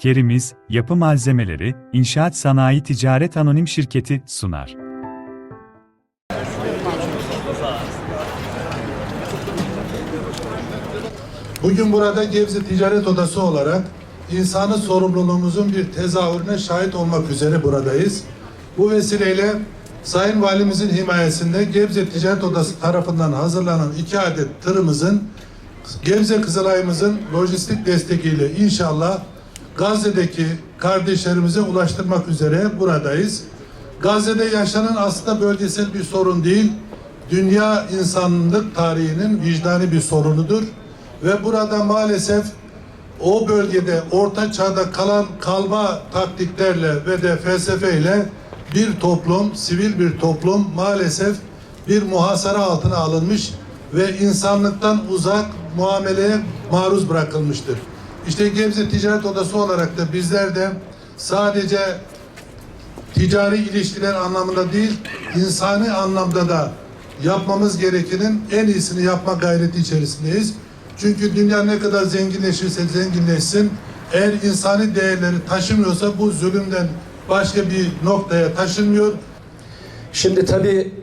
Kerimiz, Yapı Malzemeleri, İnşaat Sanayi Ticaret Anonim Şirketi sunar. Bugün burada Gebze Ticaret Odası olarak insanı sorumluluğumuzun bir tezahürüne şahit olmak üzere buradayız. Bu vesileyle Sayın Valimizin himayesinde Gebze Ticaret Odası tarafından hazırlanan iki adet tırımızın Gebze Kızılay'ımızın lojistik desteğiyle inşallah Gazze'deki kardeşlerimize ulaştırmak üzere buradayız. Gazze'de yaşanan aslında bölgesel bir sorun değil, dünya insanlık tarihinin vicdani bir sorunudur. Ve burada maalesef o bölgede orta çağda kalan kalma taktiklerle ve de felsefeyle bir toplum, sivil bir toplum maalesef bir muhasara altına alınmış ve insanlıktan uzak muameleye maruz bırakılmıştır. İşte Gebze Ticaret Odası olarak da bizler de sadece ticari ilişkiler anlamında değil, insani anlamda da yapmamız gerekenin en iyisini yapma gayreti içerisindeyiz. Çünkü dünya ne kadar zenginleşirse zenginleşsin, eğer insani değerleri taşımıyorsa bu zulümden başka bir noktaya taşınmıyor. Şimdi tabi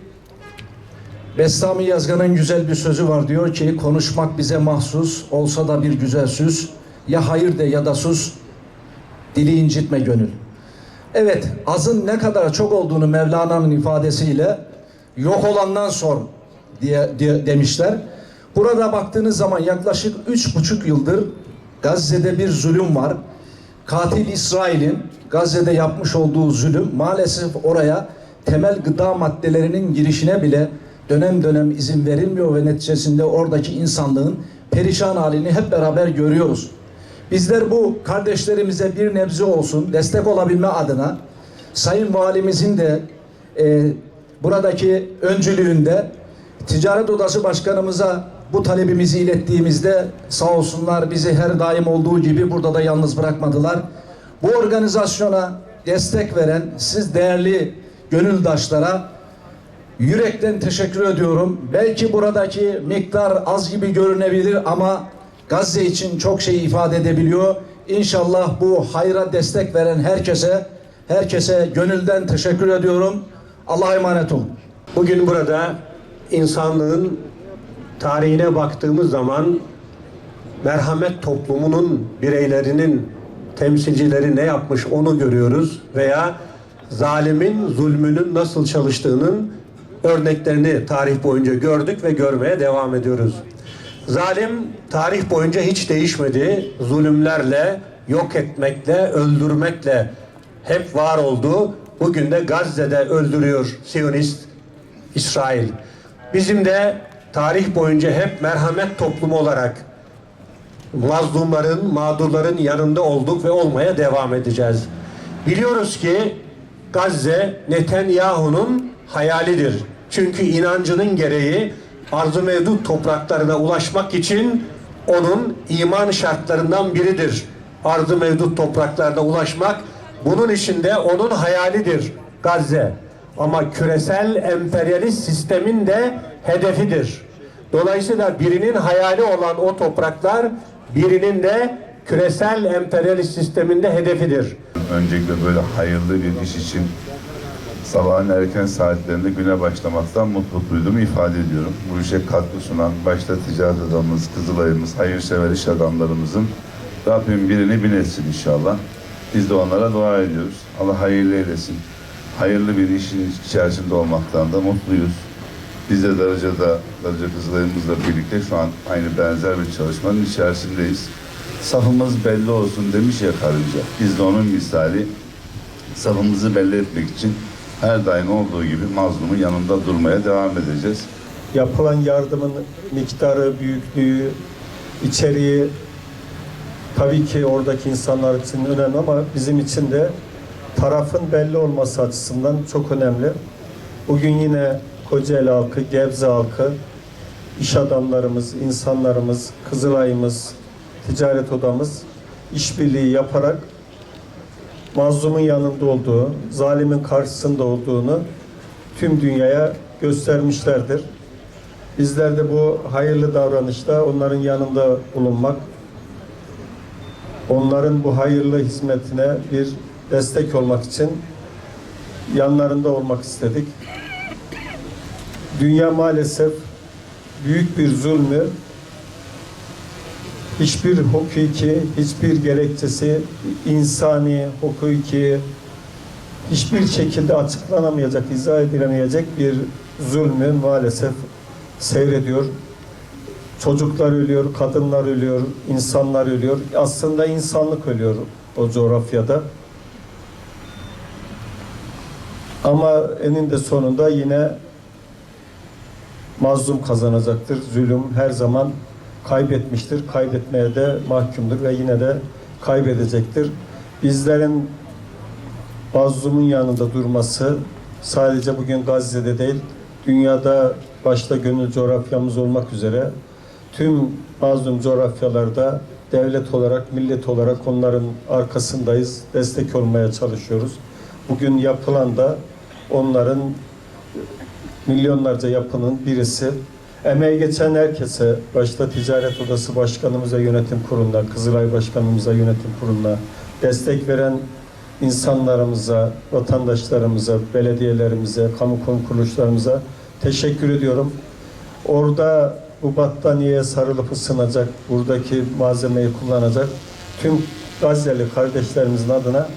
Bestami Yazgan'ın güzel bir sözü var diyor ki konuşmak bize mahsus olsa da bir güzel süs ya hayır de ya da sus dili incitme gönül. Evet azın ne kadar çok olduğunu Mevlana'nın ifadesiyle yok olandan sor diye, diye demişler. Burada baktığınız zaman yaklaşık üç buçuk yıldır Gazze'de bir zulüm var. Katil İsrail'in Gazze'de yapmış olduğu zulüm maalesef oraya temel gıda maddelerinin girişine bile dönem dönem izin verilmiyor ve neticesinde oradaki insanlığın perişan halini hep beraber görüyoruz. Bizler bu kardeşlerimize bir nebze olsun destek olabilme adına Sayın Valimizin de e, buradaki öncülüğünde Ticaret Odası Başkanımıza bu talebimizi ilettiğimizde sağ olsunlar bizi her daim olduğu gibi burada da yalnız bırakmadılar. Bu organizasyona destek veren siz değerli gönüldaşlara yürekten teşekkür ediyorum. Belki buradaki miktar az gibi görünebilir ama Gazze için çok şey ifade edebiliyor. İnşallah bu hayra destek veren herkese herkese gönülden teşekkür ediyorum. Allah'a emanet olun. Bugün burada insanlığın tarihine baktığımız zaman merhamet toplumunun bireylerinin temsilcileri ne yapmış onu görüyoruz veya zalimin zulmünün nasıl çalıştığının örneklerini tarih boyunca gördük ve görmeye devam ediyoruz. Zalim tarih boyunca hiç değişmedi. Zulümlerle, yok etmekle, öldürmekle hep var oldu. Bugün de Gazze'de öldürüyor Siyonist İsrail. Bizim de tarih boyunca hep merhamet toplumu olarak mazlumların, mağdurların yanında olduk ve olmaya devam edeceğiz. Biliyoruz ki Gazze Netanyahu'nun hayalidir. Çünkü inancının gereği arzu mevcut topraklarına ulaşmak için onun iman şartlarından biridir. Arzu mevcut topraklarına ulaşmak bunun içinde onun hayalidir Gazze. Ama küresel emperyalist sistemin de hedefidir. Dolayısıyla birinin hayali olan o topraklar birinin de küresel emperyalist sisteminde hedefidir. Öncelikle böyle hayırlı bir iş için sabahın erken saatlerinde güne başlamaktan mutluluk duyduğumu ifade ediyorum. Bu işe katkı sunan başta ticaret adamımız, Kızılay'ımız, hayırsever iş adamlarımızın Rabbim birini bin etsin inşallah. Biz de onlara dua ediyoruz. Allah hayırlı eylesin. Hayırlı bir işin içerisinde olmaktan da mutluyuz. Biz de Darıca'da, Darıca Kızılay'ımızla birlikte şu an aynı benzer bir çalışmanın içerisindeyiz. Safımız belli olsun demiş ya karınca. Biz de onun misali safımızı belli etmek için her daim olduğu gibi mazlumun yanında durmaya devam edeceğiz. yapılan yardımın miktarı, büyüklüğü, içeriği tabii ki oradaki insanlar için önemli ama bizim için de tarafın belli olması açısından çok önemli. Bugün yine Kocaeli halkı, Gebze halkı, iş adamlarımız, insanlarımız, Kızılay'ımız, ticaret odamız işbirliği yaparak mazlumun yanında olduğu, zalimin karşısında olduğunu tüm dünyaya göstermişlerdir. Bizler de bu hayırlı davranışta onların yanında bulunmak, onların bu hayırlı hizmetine bir destek olmak için yanlarında olmak istedik. Dünya maalesef büyük bir zulmü hiçbir hukuki, hiçbir gerekçesi insani, hukuki hiçbir şekilde açıklanamayacak, izah edilemeyecek bir zulmü maalesef seyrediyor. Çocuklar ölüyor, kadınlar ölüyor, insanlar ölüyor. Aslında insanlık ölüyor o coğrafyada. Ama eninde sonunda yine mazlum kazanacaktır. Zulüm her zaman kaybetmiştir. Kaybetmeye de mahkumdur ve yine de kaybedecektir. Bizlerin mazlumun yanında durması sadece bugün Gazze'de değil, dünyada başta gönül coğrafyamız olmak üzere tüm mazlum coğrafyalarda devlet olarak, millet olarak onların arkasındayız, destek olmaya çalışıyoruz. Bugün yapılan da onların milyonlarca yapının birisi. Emeği geçen herkese, başta Ticaret Odası Başkanımıza, Yönetim Kurulu'na, Kızılay Başkanımıza, Yönetim Kurulu'na, destek veren insanlarımıza, vatandaşlarımıza, belediyelerimize, kamu kuruluşlarımıza teşekkür ediyorum. Orada bu battaniyeye sarılıp ısınacak, buradaki malzemeyi kullanacak tüm Gazze'li kardeşlerimizin adına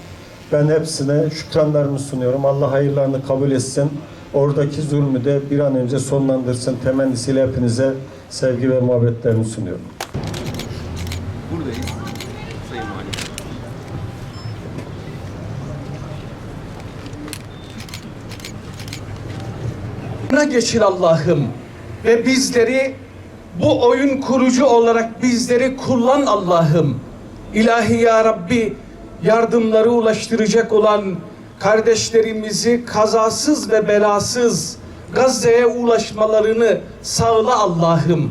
ben hepsine şükranlarımı sunuyorum. Allah hayırlarını kabul etsin. Oradaki zulmü de bir an önce sonlandırsın. Temennisiyle hepinize sevgi ve muhabbetlerimi sunuyorum. Buradayız Sayın Valim. Geçir Allah'ım ve bizleri bu oyun kurucu olarak bizleri kullan Allah'ım. İlahi ya Rabbi yardımları ulaştıracak olan kardeşlerimizi kazasız ve belasız Gazze'ye ulaşmalarını sağla Allah'ım.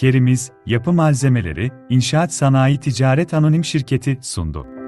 Kerimiz Yapı Malzemeleri, İnşaat Sanayi Ticaret Anonim Şirketi sundu.